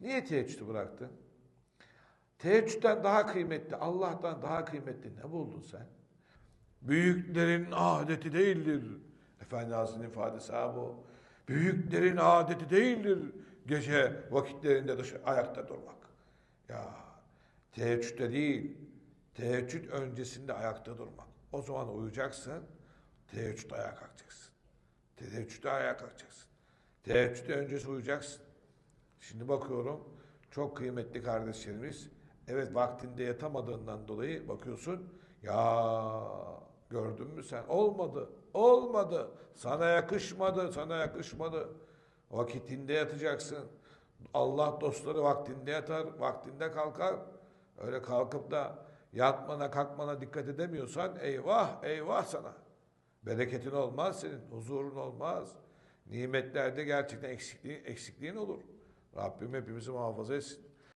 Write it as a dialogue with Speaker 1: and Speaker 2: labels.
Speaker 1: Niye teheccüdü bıraktın? Teheccüden daha kıymetli, Allah'tan daha kıymetli ne buldun sen? Büyüklerin adeti değildir. Efendi Hazretleri'nin ifadesi bu. Büyüklerin adeti değildir gece vakitlerinde dışı, ayakta durmak. Ya teheccüde değil, teheccüd öncesinde ayakta durmak. O zaman uyuyacaksın, teheccüde ayağa kalkacaksın. Teheccüde ayağa kalkacaksın. Teheccüde öncesi uyuyacaksın. Şimdi bakıyorum çok kıymetli kardeşlerimiz evet vaktinde yatamadığından dolayı bakıyorsun ya gördün mü sen? Olmadı olmadı sana yakışmadı sana yakışmadı. Vakitinde yatacaksın. Allah dostları vaktinde yatar vaktinde kalkar. Öyle kalkıp da yatmana kalkmana dikkat edemiyorsan eyvah eyvah sana. Bereketin olmaz senin huzurun olmaz. Nimetlerde gerçekten eksikliğin, eksikliğin olur La pyme, pyme se má vazejst.